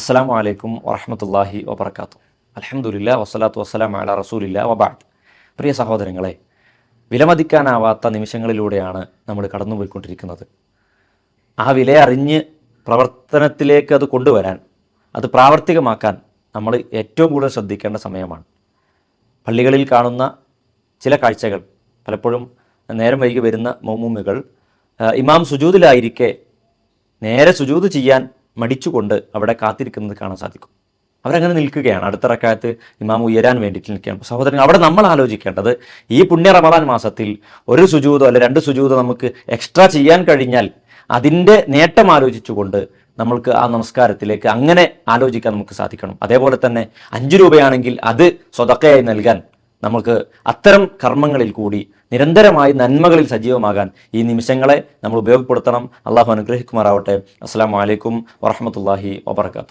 അസ്സാം വലൈക്കും വറഹമത്തല്ലാഹി വബർക്കാത്തു അലഹമുല്ല വസ്സലാത്തു വസ്സലാം അല റസൂലില്ല വബാദ് പ്രിയ സഹോദരങ്ങളെ വിലമതിക്കാനാവാത്ത നിമിഷങ്ങളിലൂടെയാണ് നമ്മൾ കടന്നുപോയിക്കൊണ്ടിരിക്കുന്നത്. ആ വില അറിഞ്ഞ് പ്രവർത്തനത്തിലേക്ക് അത് കൊണ്ടുവരാൻ അത് പ്രാവർത്തികമാക്കാൻ നമ്മൾ ഏറ്റവും കൂടുതൽ ശ്രദ്ധിക്കേണ്ട സമയമാണ്. പള്ളികളിൽ കാണുന്ന ചില കാഴ്ചകൾ പലപ്പോഴും നേരം വൈകി വരുന്ന മൗമൂമികൾ ഇമാം സുജൂദിലായിരിക്കെ നേരെ സുജൂദ് ചെയ്യാൻ മടിച്ചുകൊണ്ട് അവിടെ കാത്തിരിക്കുന്നത് കാണാൻ സാധിക്കും. അവരങ്ങനെ നിൽക്കുകയാണ്. അടുത്ത റക്കായത്ത് ഇമാം ഉയരാൻ വേണ്ടിയിട്ട് നിൽക്കുകയാണ്. സഹോദരൻ അവിടെ നമ്മൾ ആലോചിക്കേണ്ടത് ഈ പുണ്യ റമദാൻ മാസത്തിൽ ഒരു സുജൂതോ അല്ലെ രണ്ട് സുജൂതോ നമുക്ക് എക്സ്ട്രാ ചെയ്യാൻ കഴിഞ്ഞാൽ അതിന്റെ നേട്ടം ആലോചിച്ചുകൊണ്ട് നമ്മൾക്ക് ആ നമസ്കാരത്തിലേക്ക് അങ്ങനെ ആലോചിക്കാൻ നമുക്ക് സാധിക്കണം. അതേപോലെ തന്നെ അഞ്ച് രൂപയാണെങ്കിൽ അത് സ്വതക്കയായി നൽകാൻ നമുക്ക് അത്തരം കർമ്മങ്ങളിൽ കൂടി നിരന്തരമായി നന്മകളിൽ സജീവമാകാൻ ഈ നിമിഷങ്ങളെ നമ്മൾ ഉപയോഗപ്പെടുത്തണം. അള്ളാഹു അനുഗ്രഹിക്കുമാറാവട്ടെ. അസ്സാം വലൈക്കും വറഹമത്തല്ലാഹി വബർക്കാത്തു